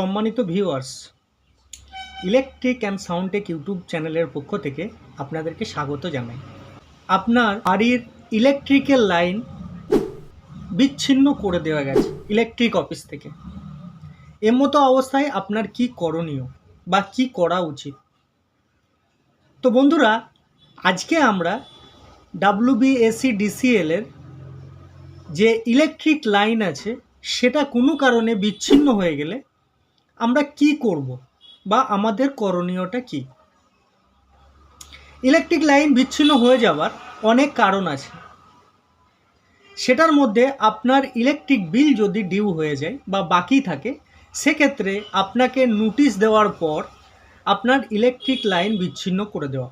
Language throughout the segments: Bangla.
সম্মানিত viewers electric and Soundtech YouTube চ্যানেলের পক্ষ থেকে আপনাদেরকে স্বাগত জানাই। আপনার বাড়ির ইলেকট্রিক্যাল লাইন বিচ্ছিন্ন করে দেওয়া গেছে ইলেকট্রিক অফিস থেকে। এর মতো অবস্থায় আপনার কি করণীয় বা কি করা উচিত? তো বন্ধুরা, আজকে আমরা ডাব্লিউবিএসি ডিসিএল এর যে ইলেকট্রিক লাইন আছে, সেটা কোনো কারণে বিচ্ছিন্ন হয়ে গেলে আমরা কি করব? বা আমাদের করণীয়টা কি? ইলেকট্রিক লাইন বিচ্ছিন্ন হয়ে যাওয়ার অনেক কারণ আছে। সেটার মধ্যে আপনার ইলেকট্রিক বিল যদি ডিউ হয়ে যায় বা বাকি থাকে, সেক্ষেত্রে আপনাকে নোটিশ দেওয়ার পর আপনার ইলেকট্রিক লাইন বিচ্ছিন্ন করে দেওয়া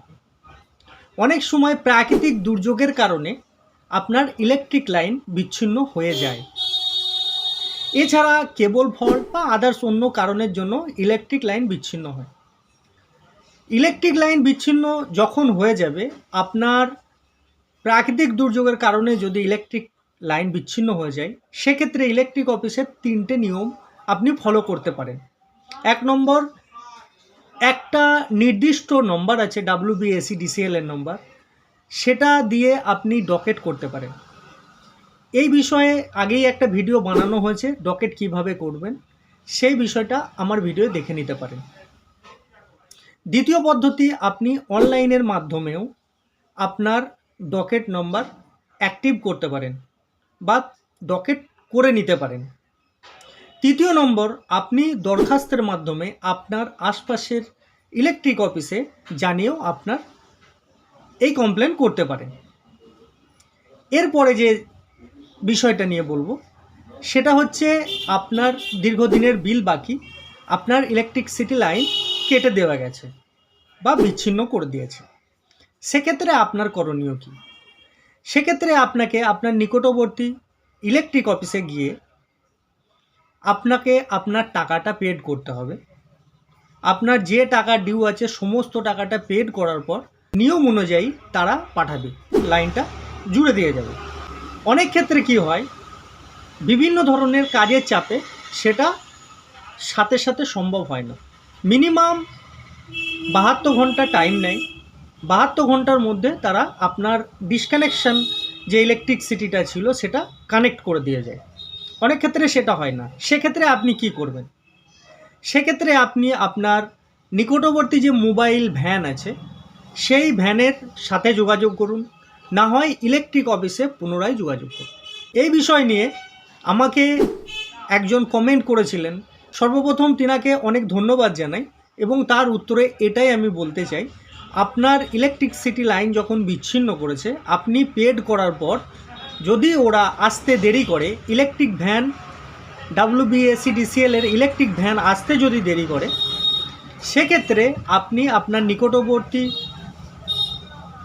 অনেক সময় প্রাকৃতিক দুর্যোগের কারণে আপনার ইলেকট্রিক লাইন বিচ্ছিন্ন হয়ে যায়। এছাড়া কেবল ফল্ট বা আদার্স অন্য কারণের জন্য ইলেকট্রিক লাইন বিচ্ছিন্ন হয়। ইলেকট্রিক লাইন বিচ্ছিন্ন যখন হয়ে যাবে, আপনার প্রাকৃতিক দুর্যোগের কারণে যদি ইলেকট্রিক লাইন বিচ্ছিন্ন হয়ে যায়, সেক্ষেত্রে ইলেকট্রিক অফিসের তিনটে নিয়ম আপনি ফলো করতে পারেন। এক নম্বর, একটা নির্দিষ্ট নম্বর আছে ডাব্লিউবিএসি ডিসিএল এর নম্বর সেটা দিয়ে আপনি ডকেট করতে পারেন। এই বিষয়ে আগেই একটা ভিডিও বানানো হয়েছে ডকেট কীভাবে করবেন, সেই বিষয়টা আমার ভিডিও দেখে নিতে পারেন। দ্বিতীয় পদ্ধতি, আপনি অনলাইনের মাধ্যমেও আপনার ডকেট নম্বর অ্যাক্টিভ করতে পারেন বা ডকেট করে নিতে পারেন। তৃতীয় নম্বর, আপনি দরখাস্তের মাধ্যমে আপনার আশপাশের ইলেকট্রিক অফিসে জানিয়েও আপনার এই কমপ্লেন করতে পারেন। এরপরে যে বিষয়টা নিয়ে বলব। সেটা হচ্ছে আপনার দীর্ঘদিনের বিল বাকি, আপনার ইলেকট্রিসিটি লাইন কেটে দেওয়া গেছে বা বিচ্ছিন্ন করে দিয়েছে। সেক্ষেত্রে আপনার করণীয় কী? সেক্ষেত্রে আপনাকে আপনার নিকটবর্তী ইলেকট্রিক অফিসে গিয়ে আপনাকে আপনার টাকাটা পেড করতে হবে। আপনার যে টাকা ডিউ আছে, সমস্ত টাকাটা পেড করার পর নিয়ম অনুযায়ী তারা পাঠাবে। লাইনটা জুড়ে দিয়ে যাবে। অনেক ক্ষেত্রে কি হয়, বিভিন্ন ধরনের কাজের চাপে সেটা সাথে সাথে সম্ভব হয় না। মিনিমাম বাহাত্তর ঘণ্টা টাইম নেয়। বাহাত্তর ঘণ্টার মধ্যে তারা আপনার ডিসকানেকশন যে ইলেকট্রিসিটিটা ছিল সেটা কানেক্ট করে দিয়ে যায়। অনেক ক্ষেত্রে সেটা হয় না। সেক্ষেত্রে আপনি কি করবেন? সেক্ষেত্রে আপনি আপনার নিকটবর্তী যে মোবাইল ভ্যান আছে, সেই ভ্যানের সাথে যোগাযোগ করুন। না হয় ইলেকট্রিক অফিসে পুনরায় যোগাযোগ করুন। এই বিষয় নিয়ে আমাকে একজন কমেন্ট করেছিলেন। সর্বপ্রথম তিনাকে অনেক ধন্যবাদ জানাই এবং তার উত্তরে এটাই আমি বলতে চাই, আপনার ইলেকট্রিসিটি লাইন যখন বিচ্ছিন্ন করেছে, আপনি পেড করার পর যদি ওরা আসতে দেরি করে ইলেকট্রিক ভ্যান ডাব্লিউবিএসিডিসিএল এর ইলেকট্রিক ভ্যান আসতে যদি দেরি করে, সেক্ষেত্রে আপনি আপনার নিকটবর্তী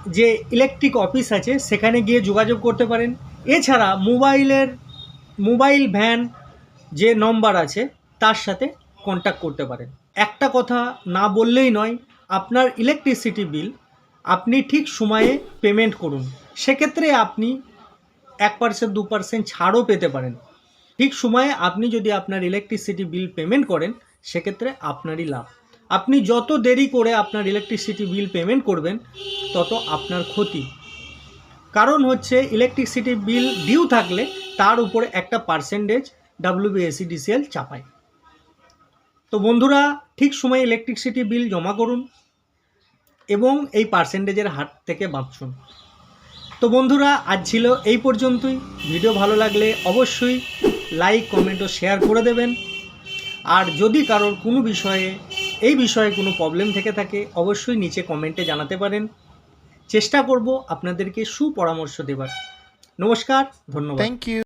যে ইলেকট্রিক অফিস আছে, সেখানে গিয়ে যোগাযোগ করতে পারেন। এছাড়া মোবাইলের, মোবাইল ভ্যান যে নম্বর আছে, তার সাথে কন্ট্যাক্ট করতে পারেন। একটা কথা না বললেই নয়, আপনার ইলেকট্রিসিটি বিল আপনি ঠিক সময়ে পেমেন্ট করুন। সেক্ষেত্রে আপনি এক পার্সেন্ট দু পার্সেন্ট ছাড়ও পেতে পারেন। ঠিক সময়ে আপনি যদি আপনার ইলেকট্রিসিটি বিল পেমেন্ট করেন, সেক্ষেত্রে আপনারই লাভ। আপনি যত দেরি করে আপনার ইলেকট্রিসিটি বিল পেমেন্ট করবেন, তত আপনার ক্ষতি। কারণ হচ্ছে ইলেকট্রিসিটি বিল ডিউ থাকলে তার উপরে একটা পার্সেন্টেজ ডাব্লিউবিএসি ডিসিএল চাপায়। তো বন্ধুরা, ঠিক সময়ে ইলেকট্রিসিটি বিল জমা করুন এবং এই পার্সেন্টেজের হাত থেকে বাঁচুন। তো বন্ধুরা, আজ ছিল এই পর্যন্তই। ভিডিও ভালো লাগলে অবশ্যই লাইক কমেন্ট ও শেয়ার করে দেবেন। আর যদি কারোর কোনো বিষয়ে এই বিষয়ে কোনো প্রবলেম থেকে থাকে, অবশ্যই নিচে কমেন্টে জানাতে পারেন। চেষ্টা করব আপনাদেরকে সুপরামর্শ দেবার। নমস্কার, ধন্যবাদ। Thank you.